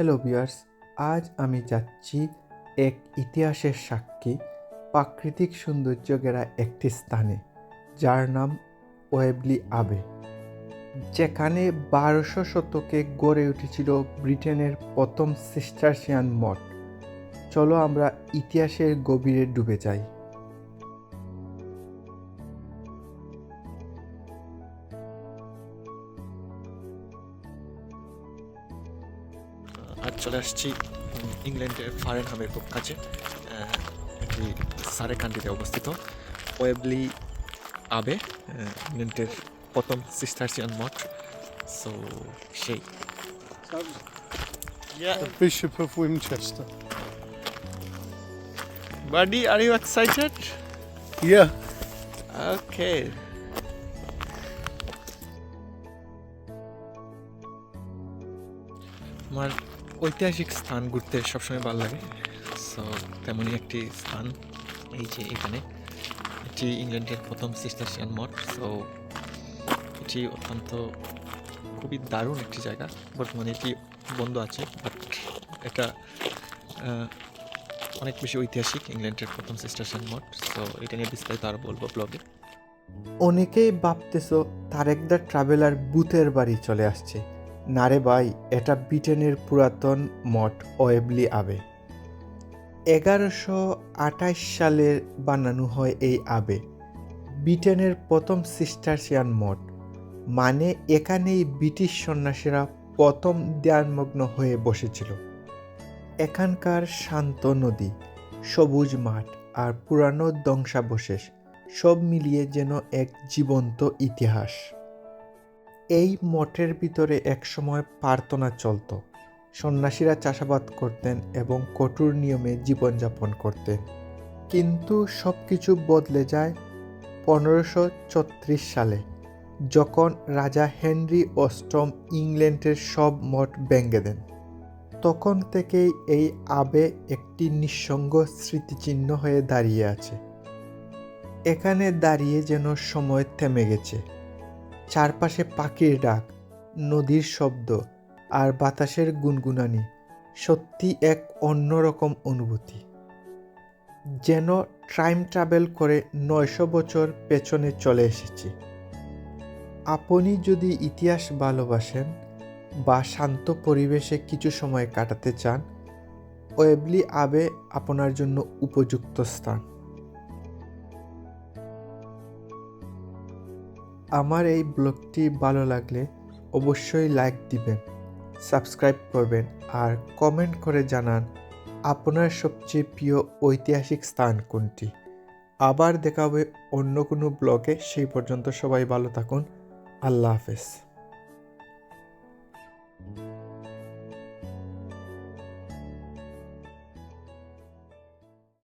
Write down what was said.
Hello বিয়ার্স আজ আমি যাচ্ছি এক ইতিহাসের সাক্ষী প্রাকৃতিক সৌন্দর্য ঘেরা একটি স্থানে, যার নাম ওয়েবলি আবে, যেখানে বারোশো শতকে গড়ে উঠেছিল ব্রিটেনের প্রথম সিস্টারসিয়ান মঠ। চলো আমরা ইতিহাসের গভীরে ডুবে যাই। আসছি উম, ইংল্যান্ডের ফারেনহামের খুব কাছে এটি সারে কান্ট্রিতে অবস্থিত। ওয়েবলি আবে ইংল্যান্ডের প্রথম সিস্টারসিয়ান মঠ। সো সেই। The Bishop of Winchester. Buddy are you excited Yeah. Okay আমার ঐতিহাসিক স্থান ঘুরতে সবসময় ভালো লাগে। সো তেমনই একটি স্থান, এই যে এখানে। এটি ইংল্যান্ডের প্রথম সিস্টারসিয়ান মঠ। সো এটি অত্যন্ত খুবই দারুণ একটি জায়গা। বর্তমানে এটি বন্ধ আছে বাট এটা অনেক বেশি ঐতিহাসিক ইংল্যান্ডের প্রথম সিস্টারসিয়ান মঠ। সো এটা নিয়ে বিস্তারিত আরও বলব ব্লগে। অনেকেই ভাবতেছো তারেক দ্য ট্রাভেলার বুথের বাড়ি চলে আসছে। না রে ভাই, এটা ব্রিটেনের পুরাতন মঠ, ওয়েবলি আবে। এগারোশো আঠাশ সালে বানানো হয় এই আবে। ব্রিটেনের প্রথম সিস্টারসিয়ান মঠ। মানে এখানেই ব্রিটিশ সন্ন্যাসীরা প্রথম ধ্যানমগ্ন হয়ে বসেছিল। এখানকার শান্ত নদী, সবুজ মাঠ আর পুরানো ধ্বংসাবশেষ সব মিলিয়ে যেন এক জীবন্ত ইতিহাস। এই মঠের ভিতরে একসময় প্রার্থনা চলত। সন্ন্যাসীরা চাষাবাদ করতেন এবং কঠোর নিয়মে জীবনযাপন করতেন। কিন্তু সব কিছু বদলে যায় পনেরোশো সালে, যখন রাজা হেনরি অষ্টম ইংল্যান্ডের সব মঠ ভেঙে দেন। তখন থেকেই এই আবে একটি নিঃসঙ্গ স্মৃতিচিহ্ন হয়ে দাঁড়িয়ে আছে। এখানে দাঁড়িয়ে যেন সময় থেমে গেছে। চারপাশে পাখির ডাক, নদীর শব্দ আর বাতাসের গুনগুনানি সত্যি এক অন্যরকম অনুভূতি। যেন টাইম ট্রাভেল করে নয়শো বছর পেছনে চলে এসেছি। আপনি যদি ইতিহাস ভালোবাসেন বা শান্ত পরিবেশে কিছু সময় কাটাতে চান, ওয়েবলি আবে আপনার জন্য উপযুক্ত স্থান। আমার এই ব্লগটি ভালো লাগলে অবশ্যই লাইক দিবেন, সাবস্ক্রাইব করবেন আর কমেন্ট করে জানান আপনার সবচেয়ে প্রিয় ঐতিহাসিক স্থান কোনটি। আবার দেখা হবে অন্য কোনো ব্লগে, সেই পর্যন্ত সবাই ভালো থাকুন। আল্লাহ হাফেজ।